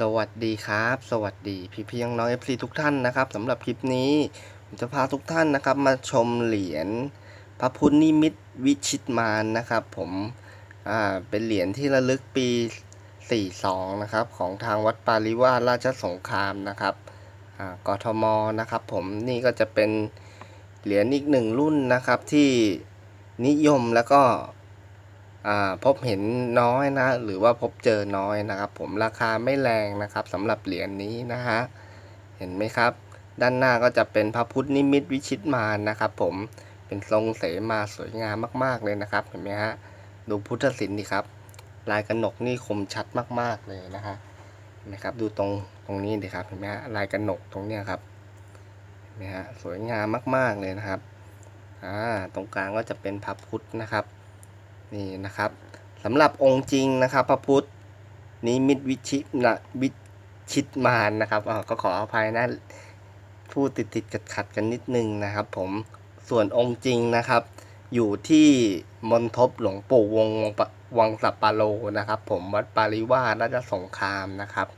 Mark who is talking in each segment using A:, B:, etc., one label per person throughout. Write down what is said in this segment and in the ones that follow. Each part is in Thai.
A: สวัสดีครับ สวัสดีพี่พี่น้องเอฟซีทุกท่านนะครับสำหรับคลิปนี้ผมจะพาทุกท่านนะครับ มาชมเหรียญพระพุทธนิมิตวิชิตมารนะครับ ผมอ่าเป็นเหรียญที่ระลึกปี 42 นะครับ ของทางวัดปาริวาสราชสงครามนะครับอ่ากทมนะครับ ผมนี่ก็จะเป็นเหรียญอีกหนึ่งรุ่นนะครับที่นิยมแล้วก็ พบเห็นน้อยนะ หรือว่าพบเจอน้อยนะครับ ผมราคาไม่แรงนะครับสำหรับเหรียญนี้นะฮะเห็นไหมครับ ด้านหน้าก็จะเป็นพระพุทธนิมิตวิชิตมารนะครับ ผมเป็นทรงเสมาสวยงามมาก ๆเลยนะครับ เห็นไหมฮะดูพุทธศิลป์ดิครับ ลายกระหนกนี่คมชัดมาก ๆเลยนะฮะนไหมครับดูตรงตรงนี้ดิครับเห็นไหมฮะลายกระหนกตรงเนี้ยครับเห็นไหมฮะสวยงามมาก ๆเลยนะครับอ่าตรงกลางก็จะเป็นพระพุทธนะครับ นี่นะครับสำหรับองค์จริงนะครับพระพุทธนิมิตวิชิตนะวิชิตมารนะครับอ่าก็ขออภัยนะพูดติดติดขัดขัดกันนิดนึงนะครับ ผมส่วนองค์จริงนะครับ อยู่ที่มณฑปหลวงปู่วงวังปะวังสัปปาโลนะครับ ผมวัดปาริวาสราชสงครามนะครับ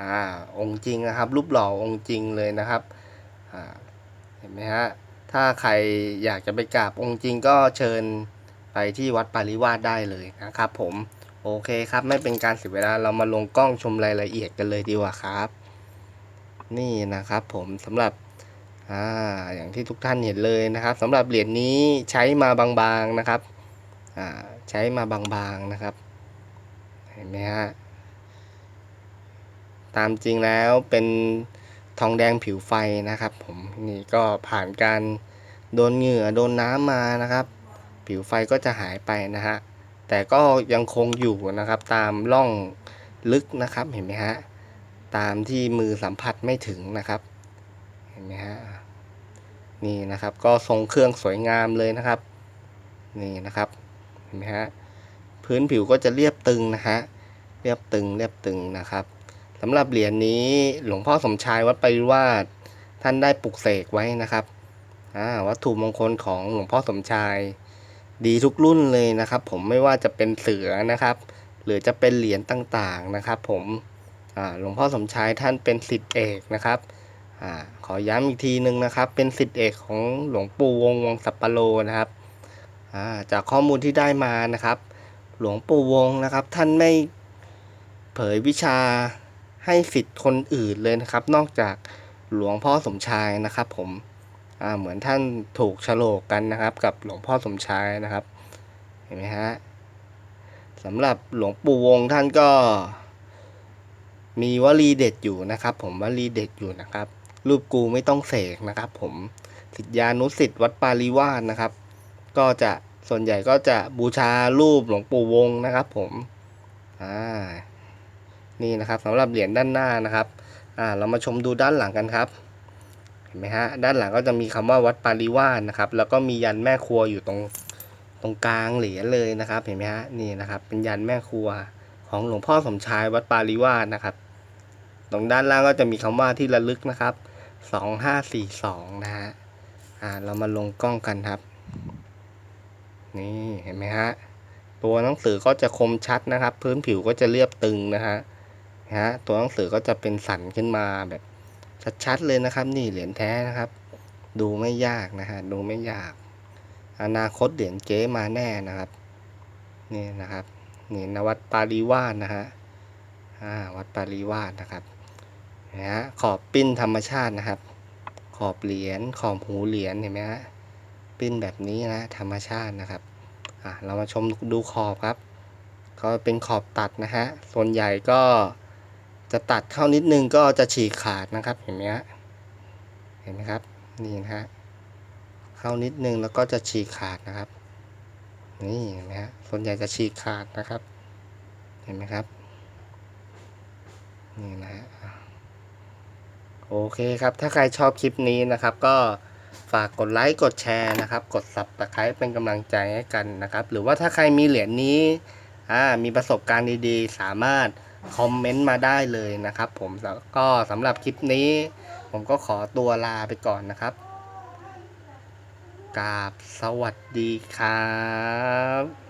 A: อ่าองค์จริงนะครับ รูปหล่อองค์จริงเลยนะครับอ่าเห็นไหมฮะถ้าใครอยากจะไปกราบองค์จริงก็เชิญ ไปที่วัดปาริวาสได้เลยนะครับผมโอเคครับ ไม่เป็นการเสียเวลาเรามาลงกล้องชมรายละเอียดกันเลยดีกว่าครับ นี่นะครับผมสำหรับอ่าอย่างที่ทุกท่านเห็นเลยนะครับสำหรับเหรียญนี้ใช้มาบางๆนะครับอ่าใช้มาบางๆนะครับ เห็นไหมฮะตามจริงแล้วเป็นทองแดงผิวไฟนะครับ ผมนี่ก็ผ่านการโดนเหงื่อโดนน้ำมานะครับ ผิวไฟก็จะหายไปนะฮะ แต่ก็ยังคงอยู่นะครับ ตามร่องลึกนะครับเห็นไหมฮะ ตามที่มือสัมผัสไม่ถึงนะครับ เห็นไหมฮะ นี่นะครับ ก็ทรงเครื่องสวยงามเลยนะครับ นี่นะครับ เห็นไหมฮะ พื้นผิวก็จะเรียบตึงนะฮะ เรียบตึงเรียบตึงนะครับสำหรับเหรียญนี้หลวงพ่อสมชายวัดปริวาสท่านได้ปลุกเสกไว้นะครับอ่าวัตถุมงคลของหลวงพ่อสมชาย ดีทุกรุ่นเลยนะครับ ผมไม่ว่าจะเป็นเสือนะครับ หรือจะเป็นเหรียญต่างๆนะครับ ผมหลวงพ่อสมชายท่านเป็นสิทธิเอกนะครับอขอย้ำอีกทีหนึ่งนะครับ เป็นสิทธิเอกของหลวงปู่วงวงสัปปะโลนะครับาจากข้อมูลที่ได้มานะครับ หลวงปู่วงนะครับ ท่านไม่เผยวิชาให้สิทธิ์คนอื่นเลยนะครับ นอกจากหลวงพ่อสมชายนะครับ ผม เหมือนท่านถูกโฉลกกันนะครับ กับหลวงพ่อสมชายนะครับ เห็นไหมฮะสำหรับหลวงปู่วงท่านก็ มีวลีเด็ดอยู่นะครับ ผมวลีเด็ดอยู่นะครับ รูปกูไม่ต้องเสกนะครับ ผมสิทธานุสิทธิ์วัดปาริวาสนะครับ ก็จะส่วนใหญ่ก็จะบูชารูปหลวงปู่วงนะครับ ผมอ่านี่นะครับสำหรับเหรียญด้านหน้านะครับอ่าเรามาชมดูด้านหลังกันครับ ห็นไหมฮะด้านหลังก็จะมีคำว่าวัดปาริวาสนะครับ แล้วก็มียันแม่ครัวอยู่ตรงตรงกลางเหรียญเลยนะครับ เห็นไหมฮะนี่นะครับ เป็นยันแม่ครัวของหลวงพ่อสมชายวัดปาริวาสนะครับ ตรงด้านล่างก็จะมีคำว่าที่ระลึกนะครับสองห้าสี่สองนะฮะอ่าเรามาลงกล้องกันครับ นี่เห็นไหมฮะตัวหนังสือก็จะคมชัดนะครับ พื้นผิวก็จะเรียบตึงนะฮะนะฮะตัวหนังสือก็จะเป็นสันขึ้นมาแบบ ชัดๆเลยนะครับนี่เหรียญแท้นะครับ ดูไม่ยากนะฮะดูไม่ยาก อนาคตเหรียญเก๊มาแน่นะครับนี่นะครับนี่นวัดปาริวาสนะฮะอ่าวัดปาริวาสนะครับนะฮะขอบปิ้นธรรมชาตินะครับ ขอบเหรียญขอบหูเหรียญเห็นไหมฮะปิ้นแบบนี้นะธรรมชาตินะครับอ่าเรามาชมดูขอบครับ ก็เป็นขอบตัดนะฮะส่วนใหญ่ก็ จะตัดเข้านิดนึงก็จะฉีกขาดนะครับเห็นไหมฮะเห็นไหมครับนี่นะฮะเข้านิดนึงแล้วก็จะฉีกขาดนะครับ นี่เห็นไหมฮะส่วนใหญ่จะฉีกขาดนะครับ เห็นไหมครับนี่นะฮะโอเคครับ ถ้าใครชอบคลิปนี้นะครับ ก็ฝากกดไลค์กดแชร์นะครับ กด subscribe เป็นกำลังใจให้กันนะครับ หรือว่าถ้าใครมีเหรียญนี้อ่ามีประสบการณ์ดีๆ สามารถ คอมเมนต์มาได้เลยนะครับ ผมแล้วก็สำหรับคลิปนี้ ผมก็ขอตัวลาไปก่อนนะครับกราบสวัสดีครับ